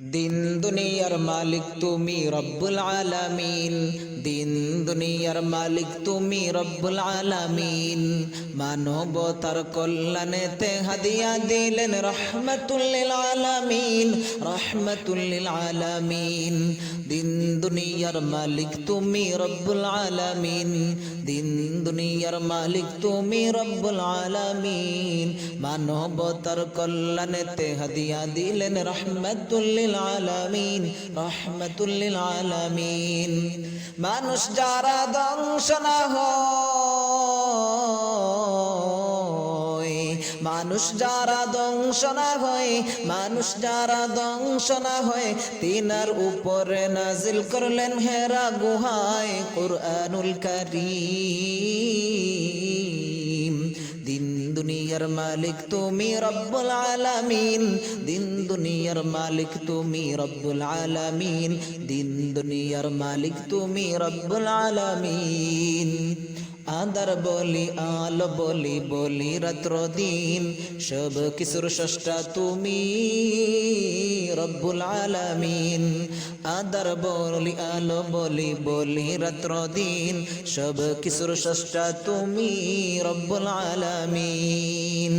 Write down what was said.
দিন দুনিয়ার মালিক তুমি রব্বুল আলামিন দিন দুনিয়ার মালিক তুমি রব্বুল আলামিন মানবতার কল্যাণেতে হাদিয়া দিলেন রহমতুল্লিল আলামিন রহমতুল্লিল আলামিন দিন দুনিয়ার মালিক তুমি রব্বুল আলামিন দিন দুনিয়ার মালিক তুমি রব্বুল আলামিন মানবতার কল্যাণেতে হাদিয়া দিলেন রহমতুল্লিল আলামিন রহমতুল্লিল আলামিন। মানুষ যারা ধ্বংস না মানুষ যারা ধ্বংস না হয়, মানুষ যারা ধ্বংস না হয়, তিনার উপরে নাজিল করলেন হেরা গুহায়, কুরআনুল কারীম। দুনিয়ার মালিক তুমি রব্বুল আলামিন। দিন দুনিয়ার মালিক তুমি রব্বুল আলামিন। দিন দুনিয়ার মালিক তুমি রব্বুল আলামিন। আদার বলি, আল বলি বলি রাত্র দিন। সব কিছুর ষষ্ঠা তুমি রব্বুল আলামিন। আদার বলি আলো বলি বলি রাত্র দিন সব কিছুর ষষ্ঠা তুমি রব্বুল আলামিন।